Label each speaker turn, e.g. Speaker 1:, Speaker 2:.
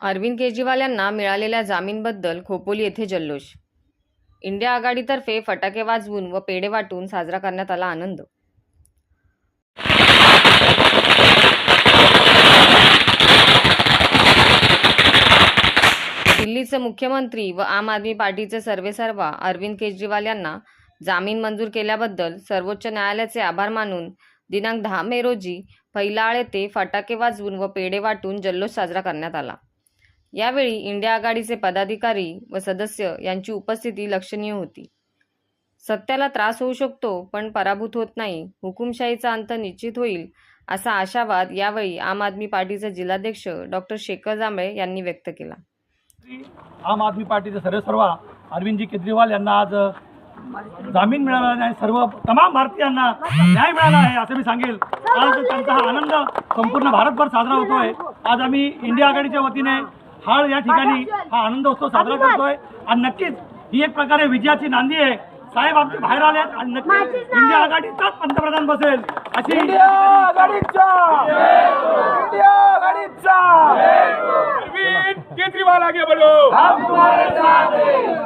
Speaker 1: अरविंद केजरीवाल यांना मिळालेल्या जामीनबद्दल खोपोली येथे जल्लोष. इंडिया आघाडीतर्फे फटाके वाजवून व पेढे वाटून साजरा करण्यात आला आनंद. दिल्लीचे मुख्यमंत्री व आम आदमी पार्टीचे सर्वेसर्वा अरविंद केजरीवाल यांना जामीन मंजूर केल्याबद्दल सर्वोच्च न्यायालयाचे आभार मानून दिनांक दहा मे रोजी फैलाळ येथे फटाके वाजवून व पेढे वाटून जल्लोष साजरा करण्यात आला. यावेळी इंडिया आघाडीचे पदाधिकारी व सदस्य यांची उपस्थिती लक्षणीय होती. सत्याला त्रास होऊ शकतो पण पराभूत होत नाही हुकुमशाहीचा अंत निश्चित होईल असा आशावाद यावेळी आम आदमी पार्टीचे जिल्हाध्यक्ष डॉक्टर शेखर जांभळे यांनी व्यक्त केला.
Speaker 2: आम आदमी पार्टीचे सर्वेसर्वा अरविंदजी केजरीवाल यांना आज जामीन मिळाला आणि सर्व तमाम भारतीयांना न्याय मिळाला आहे असं मी सांगेल. आज त्यांचा हा आनंद संपूर्ण भारतभर साजरा होतोय. आज आम्ही इंडिया आघाडीच्या वतीने हाळ या ठिकाणी हा आनंद उत्सव साजरा करतोय. आणि नक्कीच ही एक प्रकारे विजयाची नांदी आहे. साहेब आमचे बाहेर आलेत आणि नक्कीच इंडिया आघाडीचाच पंतप्रधान बसेल अशी
Speaker 3: इंडिया आघाडीचा! इंडिया आघाडीचा!
Speaker 4: अरविंद केजरीवाल आगे बढ़ो।
Speaker 3: हम तुम्हारे साथ हैं।